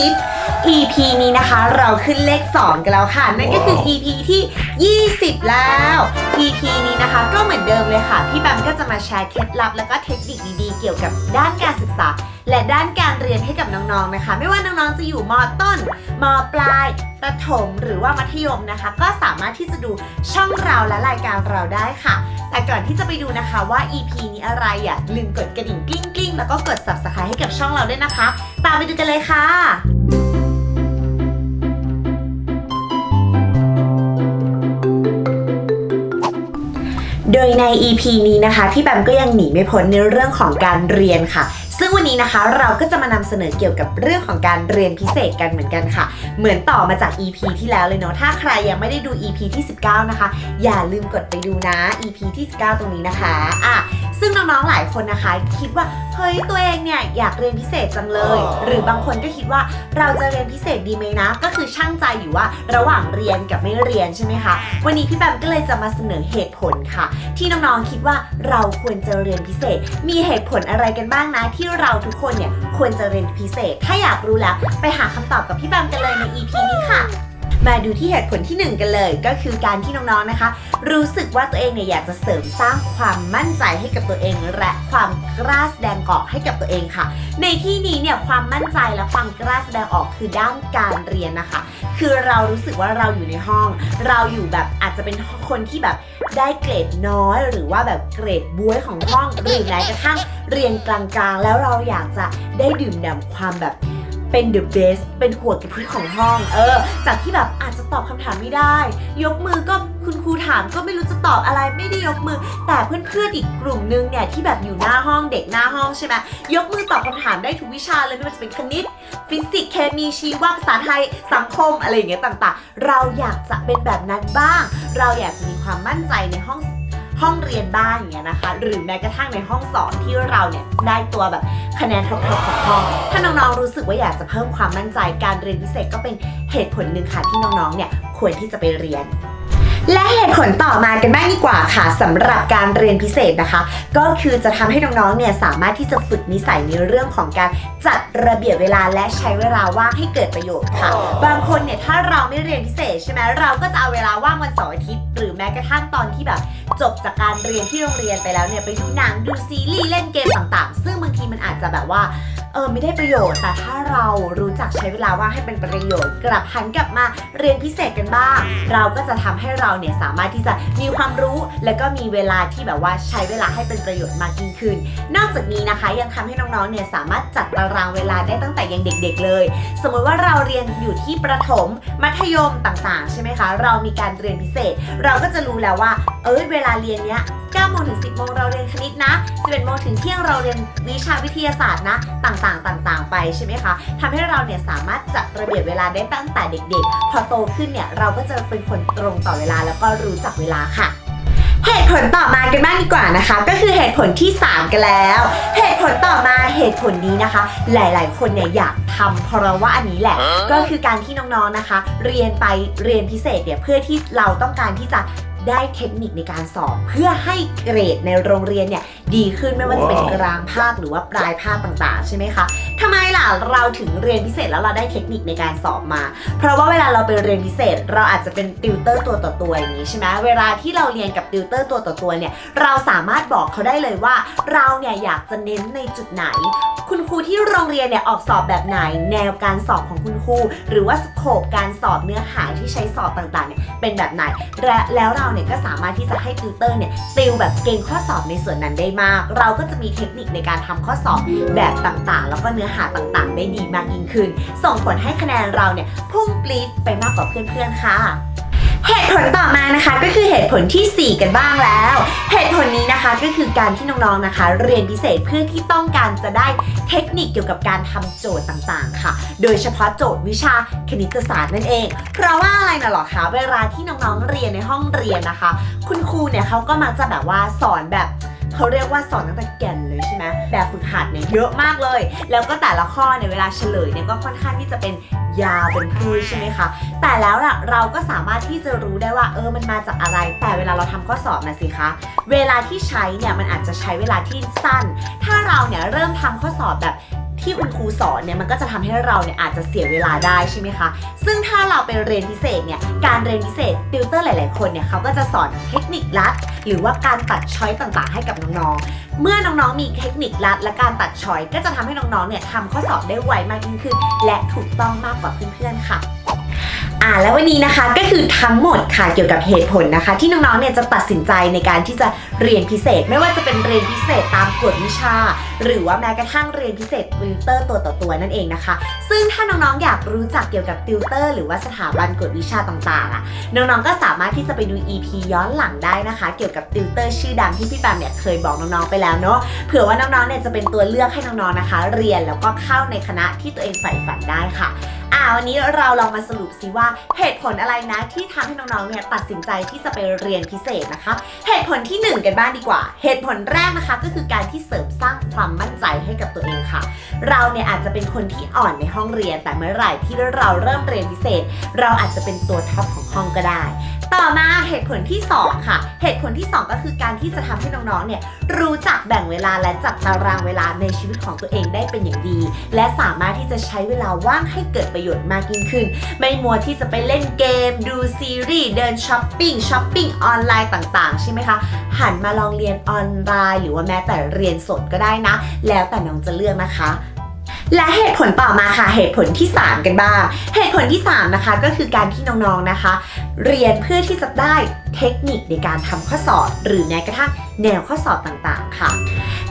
ป EP นี้นะคะ เราขึ้นเลข 2 กันแล้วค่ะ นั่นก็คือ EP ที่ 20 แล้ว EP นี้นะคะก็เหมือนเดิมเลยค่ะ พี่แบมก็จะมาแชร์เคล็ดลับ แล้วก็เทคนิคดีๆ เกี่ยวกับด้านการศึกษา และด้านการเรียนให้กับน้องๆนะคะ ไม่ว่าน้องๆจะอยู่มต้นมปลายประถมหรือว่ามัธยมนะคะ ก็สามารถที่จะดูช่องเราและรายการเราได้ค่ะ แต่ก่อนที่จะไปดูนะคะว่า EP นี้อะไรอะลืมกดกระดิ่งกลิ้งกลิ้งๆ แล้วก็กด subscribe ให้กับช่องเราด้วยนะคะ ตามไปดูกันเลยค่ะ โดยใน EP นี้นะคะพี่แบมก็ยังหนีไม่พ้นในเรื่องของการเรียนค่ะ ซึ่งวันนี้นะคะเราก็จะมานำเสนอเกี่ยวกับเรื่องของการเรียนพิเศษกันเหมือนกันค่ะ เหมือนต่อมาจาก EP ที่แล้วเลยเนาะถ้าใครยังไม่ได้ดู EP ที่ 19 นะคะ อย่าลืมกดไปดูนะ EP ที่ 19 ตรงนี้นะคะอะซึ่งน้องๆหลายคนนะคะคิดว่า เฮ้ยตัวเองเนี่ยอยากเรียนพิเศษจังเลย หรือบางคนก็คิดว่าเราจะเรียนพิเศษดีไหมนะ ก็คือช่างใจอยู่ว่าระหว่างเรียนกับไม่เรียนใช่ไหมคะวันนี้พี่แบมก็เลยจะมาเสนอเหตุผลค่ะ ที่น้องๆคิดว่าเราควรจะเรียนพิเศษ มีเหตุผลอะไรกันบ้างนะ ที่เราทุกคนเนี่ยควรจะเรียนพิเศษ ถ้าอยากรู้แล้วไปหาคำตอบกับพี่แบมกันเลยใน EP นี้ค่ะ มาดูที่เหตุผลที่หนึ่งกันเลย ก็คือการที่น้องๆนะคะ รู้สึกว่าตัวเองเนี่ยอยากจะเสริมสร้างความมั่นใจให้กับตัวเอง และความกล้าแสดงออกให้กับตัวเองค่ะ ในที่นี้เนี่ยความมั่นใจและความกล้าแสดงออกคือด้านการเรียนนะคะ คือเรารู้สึกว่าเราอยู่ในห้อง เราอยู่แบบอาจจะเป็นคนที่แบบได้เกรดน้อยหรือว่าแบบเกรดบวยของห้องหรือแม้กระทั่งเรียนกลางๆ แล้วเราอยากจะได้ดื่มด่ำความแบบ เป็น the best เป็นหัวกระทิของห้อง เออ จากที่แบบอาจจะตอบคำถามไม่ได้ ยกมือก็คุณครูถามก็ไม่รู้จะตอบอะไรไม่ได้ยกมือ แต่เพื่อนๆอีกกลุ่มนึงเนี่ยที่แบบอยู่หน้าห้องเด็กหน้าห้องใช่ไหมยกมือตอบคำถามได้ทุกวิชาเลยไม่ว่าจะเป็นคณิต ฟิสิกส์เคมีชีวภาษาไทยสังคมอะไรอย่างเงี้ยต่างๆ เราอยากจะเป็นแบบนั้นบ้าง เราอยากจะมีความมั่นใจในห้อง ห้องเรียนบ้างอย่างเงี้ยนะคะ หรือแม้กระทั่งในห้องสอนที่เราเนี่ยได้ตัวแบบคะแนนท็อปๆของห้อง ถ้าน้องๆรู้สึกว่าอยากจะเพิ่มความมั่นใจการเรียนพิเศษก็เป็นเหตุผลหนึ่งค่ะที่น้องๆเนี่ยควรที่จะไปเรียน และเหตุผลต่อมากันบ้างดีกว่าค่ะสำหรับการเรียนพิเศษนะคะ ก็คือจะทำให้น้องๆเนี่ยสามารถที่จะฝึกนิสัยในเรื่องของการจัดระเบียบเวลาและใช้เวลาว่างให้เกิดประโยชน์ค่ะ บางคนเนี่ยถ้าเราไม่เรียนพิเศษใช่ไหมเราก็จะเอาเวลาว่างวันเสาร์อาทิตย์หรือแม้กระทั่งตอนที่แบบจบจากการเรียนที่โรงเรียนไปแล้วเนี่ยไปดูหนังดูซีรีส์เล่นเกมต่างๆ ซึ่งบางทีมันอาจจะแบบว่า เออไม่ได้ประโยชน์ แต่ถ้าเรารู้จักใช้เวลาว่างให้เป็นประโยชน์ กลับหันกลับมาเรียนพิเศษกันบ้าง เราก็จะทำให้เราเนี่ยสามารถที่จะมีความรู้ และก็มีเวลาที่แบบว่าใช้เวลาให้เป็นประโยชน์มากยิ่งขึ้น นอกจากนี้นะคะยังทำให้น้องๆเนี่ยสามารถจัดตารางเวลาได้ตั้งแต่ยังเด็ก ๆ เลย สมมติว่าเราเรียนอยู่ที่ประถมมัธยมต่างๆ ใช่ไหมคะ เรามีการเรียนพิเศษ เราก็จะรู้แล้วว่า เอ้ยเวลาเรียนเนี้ย 9โมงถึง 10โมงเราเรียนคณิตนะ 11โมงถึงเที่ยงเราเรียนวิชาวิทยาศาสตร์นะ ต่างๆ ต่างๆ ไปใช่ไหมคะทำให้เราเนี่ยสามารถจัดระเบียบเวลาได้ตั้งแต่เด็กๆ พอโตขึ้นเนี่ยเราก็จะเป็นคนตรงต่อเวลาแล้วก็รู้จักเวลาค่ะเหตุผลต่อมากันบ้างดีกว่านะคะ ก็คือเหตุผลที่ 3 กันแล้ว เหตุผลต่อมาเหตุผลนี้นะคะ หลายๆ คนเนี่ยอยากทำเพราะว่าอันนี้แหละ ก็คือการที่น้องๆนะคะ เรียนไปเรียนพิเศษเนี่ยเพื่อที่เราต้องการที่จะ ได้เทคนิคในการสอบ เพื่อให้เกรดในโรงเรียนเนี่ย ดีขึ้นไม่ว่าจะเป็นกลางภาคหรือว่าปลายภาคต่าง ๆ ใช่ไหมคะทำไมล่ะเราถึงเรียนพิเศษแล้วเราได้เทคนิคในการสอบมา เพราะว่าเวลาเราไปเรียนพิเศษ เราอาจจะเป็นติวเตอร์ตัวต่อตัวอย่างนี้ใช่ไหมเวลาที่เราเรียนกับติวเตอร์ตัวต่อตัวเนี่ยเราสามารถบอกเขาได้เลยว่า เราเนี่ยอยากจะเน้นในจุดไหน คุณครูที่โรงเรียนเนี่ยออกสอบแบบไหน แนวการสอบของคุณครูหรือว่าสโคปการสอบเนื้อหาที่ใช้สอบต่างๆเนี่ยเป็นแบบไหนและแล้วเราเนี่ยก็สามารถที่จะให้ติวเตอร์เนี่ยติวแบบเก่งข้อสอบในส่วนนั้นได้มาก เราก็จะมีเทคนิคในการทำข้อสอบแบบต่างๆ แล้วก็เนื้อหาต่างๆ ได้ดีมากยิ่งขึ้น ส่งผลให้คะแนนเราเนี่ยพุ่งปรี๊ดไปมากกว่าเพื่อนๆค่ะเหตุผลต่อมานะคะก็คือเหตุผลทีสี่ 4 กันบ้างแล้ว เหตุผลนี้นะคะก็คือการที่น้องๆนะคะ เรียนพิเศษเพื่อที่ต้องการจะได้เทคนิคเกี่ยวกับการทำโจทย์ต่างๆ ค่ะ โดยเฉพาะโจทย์วิชาคณิตศาสตร์นั่นเอง เพราะว่าอะไรนะหรอคะเวลาที่น้องๆเรียนในห้องเรียนนะคะ คุณครูเนี่ยเขาก็มักจะแบบว่าสอนแบบ เขาเรียกว่าสอนตั้งแต่แก่นเลยใช่ไหมแบบฝึกหัดเนี่ยเยอะมากเลย แล้วก็แต่ละข้อเนี่ยเวลาเฉลยเนี่ยก็ค่อนข้างที่จะเป็นยาวเป็นพืชใช่ไหมคะ แต่แล้วล่ะเราก็สามารถที่จะรู้ได้ว่าเออมันมาจากอะไร แต่เวลาเราทำข้อสอบนะสิคะ เวลาที่ใช้เนี่ยมันอาจจะใช้เวลาที่สั้น ถ้าเราเนี่ยเริ่มทำข้อสอบแบบ ที่คุณครูสอนเนี่ยมันก็จะทำให้เราเนี่ยอาจจะเสียเวลาได้ใช่ไหมคะ ซึ่งถ้าเราไปเรียนพิเศษเนี่ยการเรียนพิเศษติวเตอร์หลาย ๆ คนเนี่ยเขาก็จะสอนเทคนิคลัด หรือว่าการตัดช้อยต่าง ๆ ให้กับน้อง ๆ เมื่อน้อง ๆ มีเทคนิคลัด และการตัดช้อยก็จะทำให้น้อง ๆ เนี่ยทำข้อสอบได้ไวมากยิ่งขึ้น และถูกต้องมากกว่าเพื่อน ๆ ค่ะ อ่าแล้ววันนี้นะคะก็คือทั้งหมดค่ะเกี่ยวกับเหตุผลนะคะ ที่น้องๆเนี่ยจะตัดสินใจในการที่จะเรียนพิเศษ ไม่ว่าจะเป็นเรียนพิเศษตามกฎวิชา หรือว่าแม้กระทั่งเรียนพิเศษติวเตอร์ตัวต่อตัวนั่นเองนะคะ ซึ่งถ้าน้องๆอยากรู้จักเกี่ยวกับติวเตอร์หรือว่าสถาบันกฎวิชาต่างๆอะน้องๆก็สามารถที่จะไปดู EP ย้อนหลังได้นะคะ เกี่ยวกับติวเตอร์ชื่อดังที่พี่แปมเนี่ยเคยบอกน้องๆไปแล้วเนาะเผื่อว่าน้องๆเนี่ยจะเป็นตัวเลือกให้น้องๆนะคะ เรียนแล้วก็เข้าในคณะที่ตัวเองใฝ่ฝันได้ค่ะ อ่าวันนี้เราลองมาสรุปซิว่าเหตุผลอะไรนะ ที่ทำให้น้องๆเนี่ยตัดสินใจที่จะไปเรียนพิเศษนะคะ เหตุผลที่หนึ่งกันบ้างดีกว่า เหตุผลแรกนะคะ ก็คือการที่เสริมสร้างความมั่นใจให้กับตัวเองค่ะ เราเนี่ยอาจจะเป็นคนที่อ่อนในห้องเรียน แต่เมื่อไหร่ที่เราเริ่มเรียนพิเศษ เราอาจจะเป็นตัวท็อปของห้องก็ได้ ต่อมาเหตุผลที่สองค่ะ เหตุผลที่สองก็คือการที่จะทำให้น้องๆเนี่ยรู้จักแบ่งเวลาและจัดตารางเวลาในชีวิตของตัวเองได้เป็นอย่างดี และสามารถที่จะใช้เวลาว่างให้เกิดประโยชน์มากยิ่งขึ้น ไม่มัวที่จะไปเล่นเกม ดูซีรีส์เดินช้อปปิ้งช้อปปิ้งออนไลน์ต่างๆ ใช่ไหมคะ หันมาลองเรียนออนไลน์ หรือว่าแม้แต่เรียนสดก็ได้นะ แล้วแต่น้องจะเลือกนะคะ และเหตุผลต่อมาค่ะเหตุผลที่ 3 กันบ้าง เหตุผลที่ 3 นะคะก็คือการที่น้องๆนะคะ เรียนเพื่อที่จะได้เทคนิคในการทำข้อสอบ หรือแม้กระทั่งแนวข้อสอบต่างๆค่ะ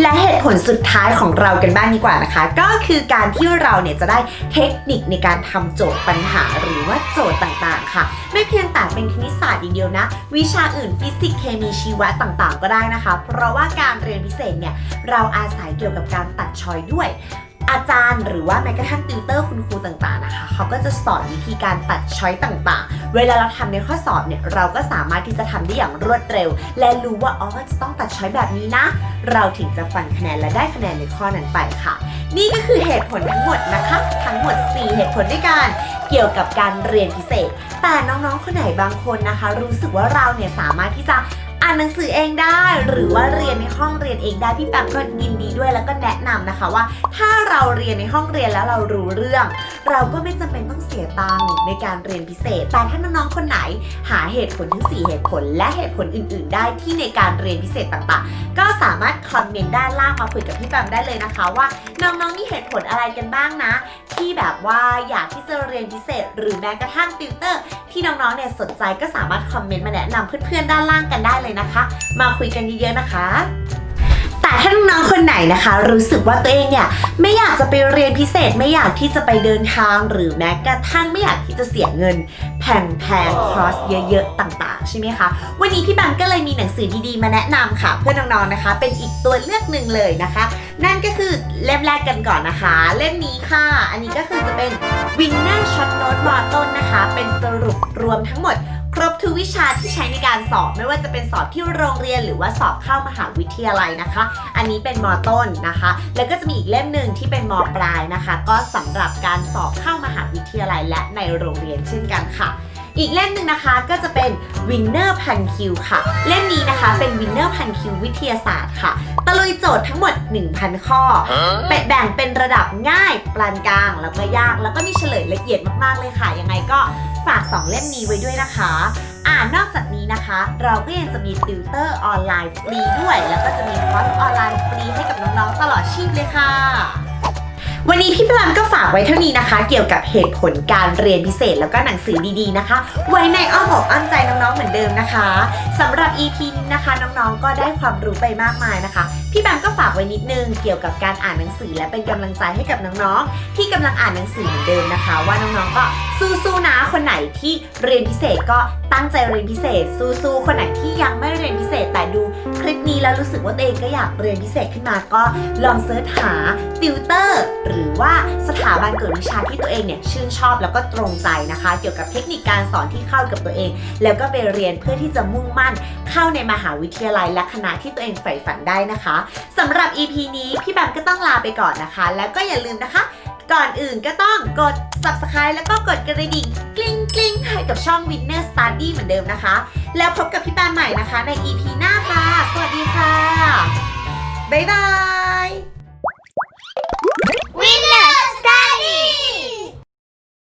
และเหตุผลสุดท้ายของเรากันบ้างดีกว่านะคะ ก็คือการที่เราเนี่ยจะได้เทคนิคในการทำโจทย์ปัญหาหรือว่าโจทย์ต่างๆ ค่ะ ไม่เพียงแต่เป็นคณิตศาสตร์อย่างเดียวนะ วิชาอื่นฟิสิกส์เคมีชีวะต่างๆ ก็ได้นะคะ เพราะว่าการเรียนพิเศษเนี่ยเราอาศัยเกี่ยวกับการตัดชอยด้วย อาจารย์หรือว่าแม้กระทั่งติวเตอร์คุณครูต่างๆนะคะเขาก็จะสอนวิธีการตัดช้อยต่างๆ เวลาเราทำในข้อสอบเนี่ยเราก็สามารถที่จะทำได้อย่างรวดเร็ว และรู้ว่าอ๋อจะต้องตัดช้อยแบบนี้นะ เราถึงจะฟันคะแนนและได้คะแนนในข้อนั้นไปค่ะ นี่ก็คือเหตุผลทั้งหมดนะคะ ทั้งหมด 4 เหตุผลด้วยกันเกี่ยวกับการเรียนพิเศษ แต่น้องๆคนไหนบางคนนะคะ รู้สึกว่าเราเนี่ยสามารถที่จะ อ่านหนังสือเองได้ หรือว่าเรียนในห้องเรียนเองได้พี่แปมก็ยินดีด้วยแล้วก็แนะนำนะคะว่า ถ้าเราเรียนในห้องเรียนแล้วเรารู้เรื่อง เราก็ไม่จำเป็นต้องเสียตังค์ในการเรียนพิเศษ แต่ถ้าน้องๆคนไหนหาเหตุผลทั้ง4เหตุผล และเหตุผลอื่น ๆ ได้ที่ในการเรียนพิเศษต่างๆ ก็สามารถคอมเมนต์ด้านล่างมาคุยกับพี่แปมได้เลยนะคะว่าน้องๆมีเหตุผลอะไรกันบ้างนะ ที่แบบว่าอยากที่จะเรียนพิเศษ หรือแม้กระทั่งติวเตอร์ ที่น้องๆเนี่ยสนใจก็สามารถคอมเมนต์มาแนะนำเพื่อนๆด้านล่างกันได้เลยนะคะ มาคุยกันเยอะๆนะคะแต่ถ้าน้องๆคนไหนนะคะ รู้สึกว่าตัวเองเนี่ยไม่อยากจะไปเรียนพิเศษไม่อยากที่จะไปเดินทางหรือแม้กระทั่งไม่อยากที่จะเสียเงิน แพงๆคอร์สเยอะๆต่างๆ ใช่ไหมคะ วันนี้พี่แบมก็เลยมีหนังสือดีๆ มาแนะนำค่ะ เพื่อน้องๆนะคะ เป็นอีกตัวเลือกหนึ่งเลยนะคะ นั่นก็คือเล่มแรกกันก่อนนะคะ เล่มนี้ค่ะ อันนี้ก็คือจะเป็น Winner Short Note มอต้นนะคะ เป็นสรุปรวมทั้งหมด ครบทุกวิชาที่ใช้ในการสอบ ไม่ว่าจะเป็นสอบที่โรงเรียนหรือว่าสอบเข้ามหาวิทยาลัยนะคะ อันนี้เป็นมต้นนะคะ แล้วก็จะมีอีกเล่มหนึ่งที่เป็นมปลายนะคะ ก็สำหรับการสอบเข้ามหาวิทยาลัยและในโรงเรียนเช่นกันค่ะ อีกเล่มหนึ่งนะคะก็จะเป็น Winner พันคิวค่ะ เล่มนี้นะคะเป็น Winner พันคิววิทยาศาสตร์ค่ะ ตะลุยโจทย์ทั้งหมด 1,000 ข้อ เป็นแบ่งเป็นระดับง่ายปานกลางแล้วก็ยาก แล้วก็มีเฉลยละเอียดมากๆเลยค่ะ ยังไงก็ฝาก 2 เล่มนี้ไว้ด้วยนะคะ อ่านอกจากนี้นะคะ เราก็ยังจะมีติวเตอร์ออนไลน์ฟรีด้วย แล้วก็จะมีคอร์สออนไลน์ฟรีให้กับน้องๆตลอดชีพเลยค่ะ วันนี้พี่พลัมก็ฝากไว้เท่านี้นะคะ เกี่ยวกับเหตุผลการเรียนพิเศษแล้วก็หนังสือดีๆนะคะ ไว้ในอ้อมอกอ้อมใจน้องๆเหมือนเดิมนะคะสำหรับ EP นี้นะคะ น้องๆก็ได้ความรู้ไปมากมายนะคะ พี่แบมก็ฝากไว้นิดนึงเกี่ยวกับการอ่านหนังสือ และเป็นกำลังใจให้กับน้องๆ ที่กำลังอ่านหนังสือเหมือนเดิมนะคะ ว่าน้องๆก็สู้ๆนะคนไหนที่เรียนพิเศษก็ตั้งใจเรียนพิเศษ สู้ๆคนไหนที่ยังไม่เรียนพิเศษ แต่ดูคลิปนี้แล้วรู้สึกว่าตัวเองก็อยากเรียนพิเศษขึ้นมาก็ลองเซิร์ชหาติวเตอร์หรือว่าสถาบันกวดวิชาที่ตัวเองเนี่ยชื่นชอบแล้วก็ตรงใจนะคะ เกี่ยวกับเทคนิคการสอนที่เข้ากับตัวเอง แล้วก็ไปเรียนเพื่อที่จะมุ่งมั่นเข้าในมหาวิทยาลัยและคณะที่ตัวเองใฝ่ฝันได้นะคะสำหรับ EP นี้พี่แบมก็ต้องลาไปก่อนนะคะ แล้วก็อย่าลืมนะคะ ก่อนอื่นก็ต้องกด subscribe แล้วก็กดกระดิ่งกลิ้งกลิ้งให้กับช่อง Winner Study เหมือนเดิมนะคะ แล้วพบกับพี่แบมใหม่นะคะใน EP หน้าค่ะ สวัสดีค่ะ บ๊ายบาย Winner